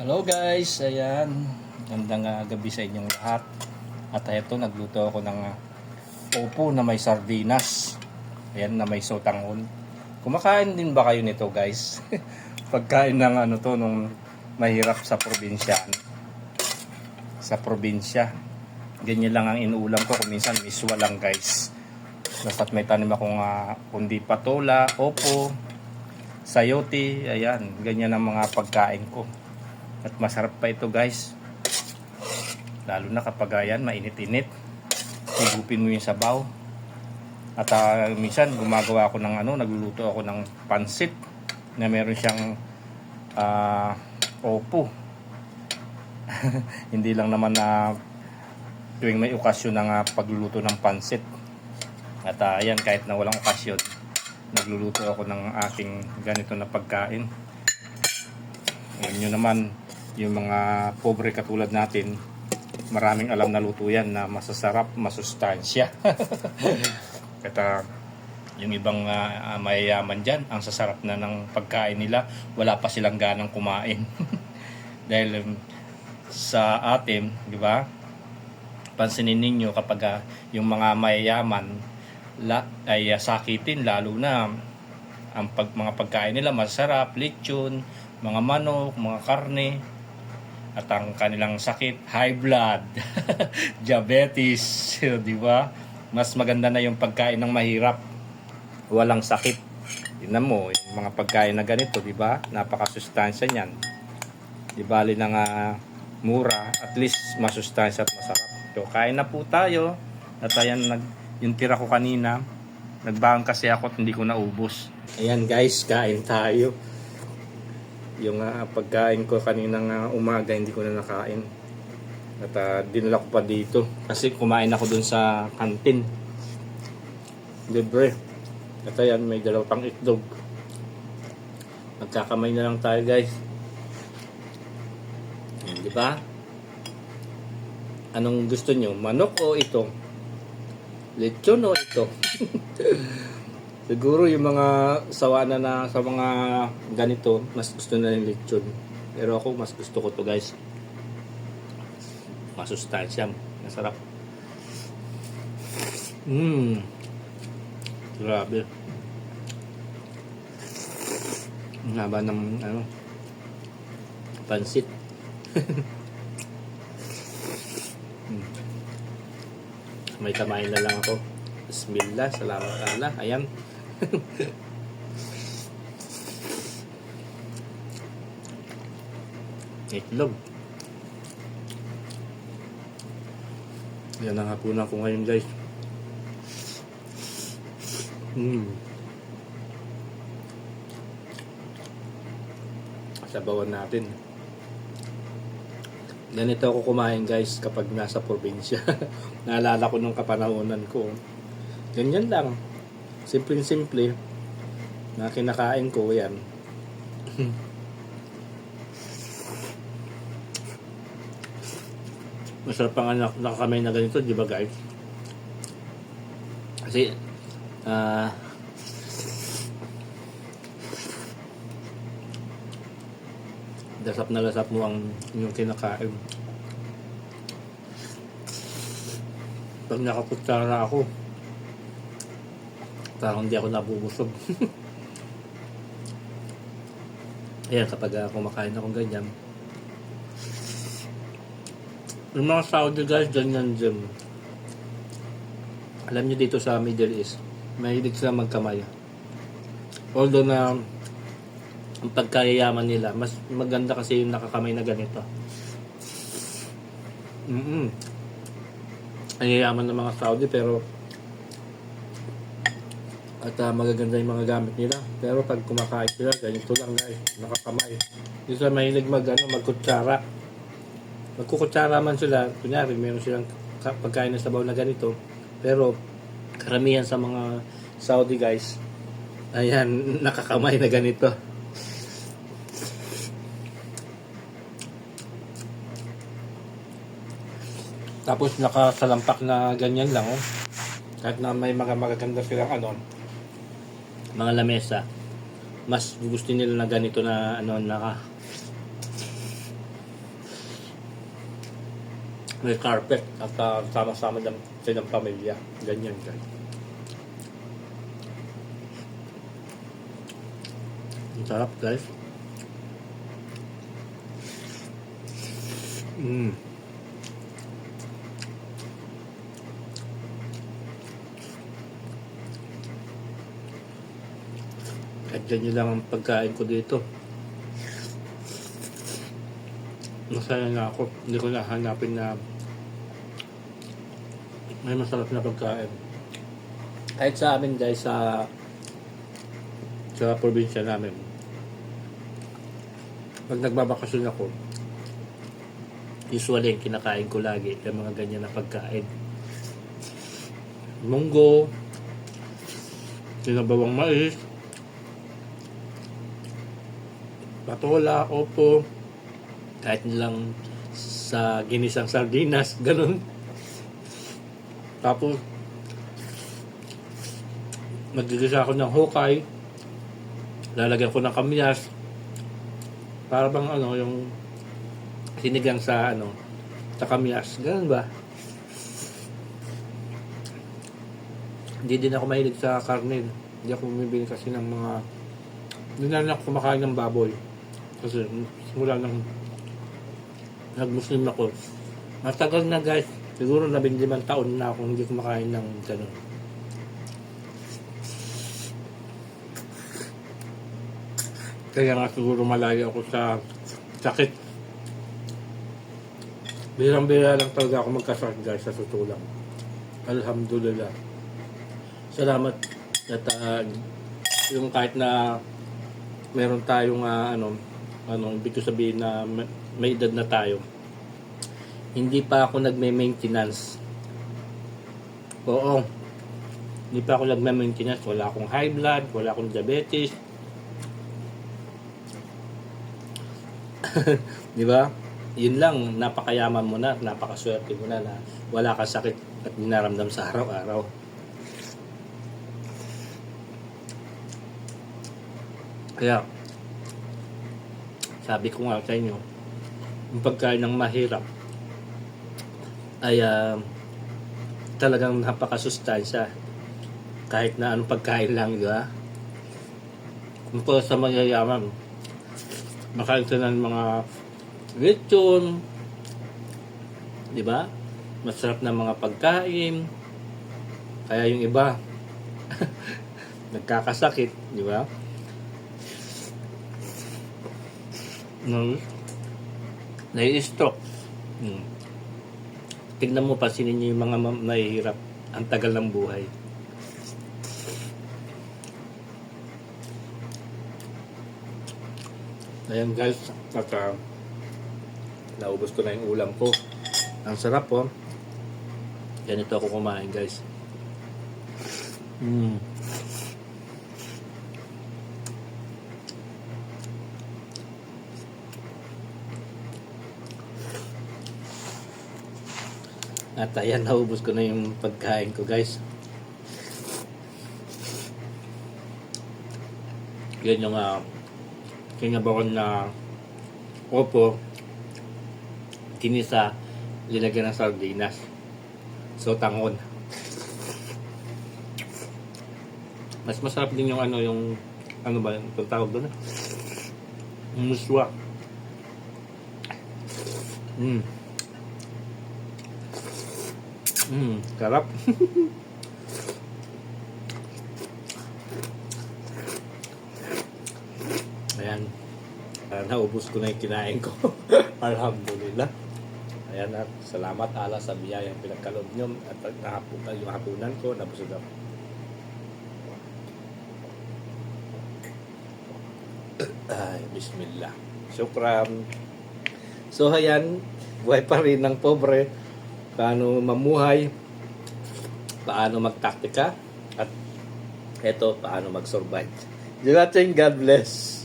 Hello guys, ayan. Gandang ah, gabi sa inyong lahat. At ito, nagluto ako ng ah, opo na may sardinas. Ayan, na may sotangon. Kumakain din ba kayo nito guys? Pagkain ng ano to, nung mahirap sa probinsya. Sa probinsya. Ganyan lang ang inuulam ko. Kung minsan, miswa lang guys. Basta't may tanim akong uh, kundi patola, opo, sayote, ayan. Ganyan ang mga pagkain ko. At masarap pa ito guys. Lalo na kapag ayan, mainit-init. Higupin mo yung sabaw. At ah, minsan gumagawa ako ng ano, nagluluto ako ng pansit na meron siyang ah, opo. Hindi lang naman na tuwing may okasyon ng ah, pagluluto ng pansit. At ah, ayan, kahit na walang okasyon, nagluluto ako ng aking ganito na pagkain. Alam nyo naman, yung mga pobre katulad natin, maraming alam na luto yan na masasarap, masustansya. At ah, yung ibang ah, mayayaman dyan, ang sasarap na ng pagkain nila, wala pa silang ganang kumain. Dahil um, sa atin, di ba, pansinin ninyo kapag ah, yung mga mayayaman la, ay ah, sakitin, lalo na ang pag, mga pagkain nila masarap, lechon, mga manok, mga karne, at ang kanilang sakit, high blood, diabetes, di ba? Mas maganda na yung pagkain ng mahirap, walang sakit. Tingnan mo, yung mga pagkain na ganito, di ba? Napakasustansya niyan. Di bali na nga mura, at least masustansya at masarap. So, kain na po tayo. At ayan, nag, yung tira ko kanina, nagbahan kasi ako at hindi ko naubos. Ayan guys, kain tayo. Yung ah, pagkain ko kaninang ah, umaga, hindi ko na nakain. At ah, dinala ko pa dito. Kasi kumain ako dun sa kantin. Libre. At ayan, may dalaw pang itlog. Magkakamay na lang tayo guys. Di ba? Anong gusto nyo? Manok o ito? Lechon o ito? Siguro yung mga sawa na na sa mga ganito, mas gusto na yung lechon. Pero ako, mas gusto ko to guys. Masustansya. Masarap. Mmm. Grabe. Ang haba ng ano, pansit. Hmm. May kamain na lang ako. Bismillah, salamat Allah. Ayan. Itlog. Yan ang hapunan ko ngayon guys. Mm. Sabawan natin. Ganito ako kumain guys kapag nasa probinsya. Naalala ko nung kapanahonan ko. Ganyan lang. Simpleng-simple na kinakain ko yan. Masarap pa nga nak nakakamay na ganito, di ba guys? Kasi, ah, lasap na lasap mo ang yung kinakain. Pag nakakutsara ako, parang hindi ako nabubusog. Ayan, kapag uh, kumakain akong ganyan. Yung mga Saudi guys, ganyan din. Alam nyo dito sa Middle East, mahilig sila magkamay. Although na ang pagkayayaman nila, mas maganda kasi yung nakakamay na ganito. Mm-mm. Ang yayaman ng mga Saudi pero at ah, magaganda yung mga gamit nila. Pero pag kumakain sila, ganito lang guys, nakakamay. Hindi sila mahilig mag, ano, magkutsara. Magkukutsara man sila, kunyari, meron silang ka- pagkain na sabaw na ganito. Pero, karamihan sa mga Saudi guys, ayan, nakakamay na ganito. Tapos nakasalampak na ganyan lang, oh. Kahit na may mga magaganda silang ano, mga lamesa mas gusto nila na ganito na ano naka may carpet at uh, sama-sama ng silang pamilya. Ganyan guys. Ang sarap guys. Mm. Ganyan lang ang pagkain ko dito. Masaya na ako. Hindi ko na hanapin na may masarap na pagkain. Kahit sa amin guys sa sa probinsya namin. Pag nagbabakasyon ako, usually yung kinakain ko lagi yung mga ganyan na pagkain. Munggo, sinabawang mais, patola, opo, kahit lang sa ginisang sardinas, ganun. Tapos, magigisa ako ng hukay, lalagyan ko ng kamyas, para bang ano, yung sinigang sa ano, sa kamyas, ganun ba? Hindi din ako mahilig sa karne. Hindi ako bumibili kasi ng mga hindi na ako kumakain ng baboy. Kasi simula nang nag-Muslim ako. Matagal na guys. Siguro labing limang taon na ako hindi kumakain ng gano'n. Kaya nga siguro malayo ako sa sakit. Birang-bira lang talaga ako magkasakit guys sa totoo. Alhamdulillah. Salamat at ah, yung kahit na meron tayong ah, ano ano ibig ko sabihin na may, edad na tayo. Hindi pa ako nagme-maintenance. Oo. Hindi pa ako nagme-maintenance. Wala akong high blood wala akong diabetes. Di ba? Yun lang napakayaman mo na napakaswerte mo na na wala kang sakit at dinaramdam sa araw-araw. Kaya, sabi ko nga sa inyo, yung pagkain ng mahirap ay ah, talagang napakasustansya. Kahit na anong pagkain lang, di ba? Kung po sa mayayaman, makain ka ng mga lechon, di ba? Masarap na mga pagkain. Kaya yung iba, nagkakasakit, di ba? No. Nai-stroke. Hmm. Tignan mo, pansinin niyo yung mga mahihirap. Ang tagal ng buhay. Ayan guys, at uh, naubos ko na yung ulam ko. Ang sarap po. Ganito ako kumain guys. Mm. At ayan, naubos ko na yung pagkain ko guys. Yan yung uh, kinabawan na opo, kinisa, linagyan ng sardinas. So, tangon. Mas masarap din yung ano, yung ano ba, yung tawag doon? Muswa. Mm. Mm, sarap. Ayan. Uh, naubos ko na yung kinain ko. Alhamdulillah. Ayan at salamat ala sa biyayang pinagkaloob nyo at nahapunan yung hapunan ko nabusog ako. Ay, bismillah. Syukran. So, ayan, buhay pa rin ng pobre. Paano mamuhay, paano magtaktika, at eto, paano mag-survive. Di natin, God bless.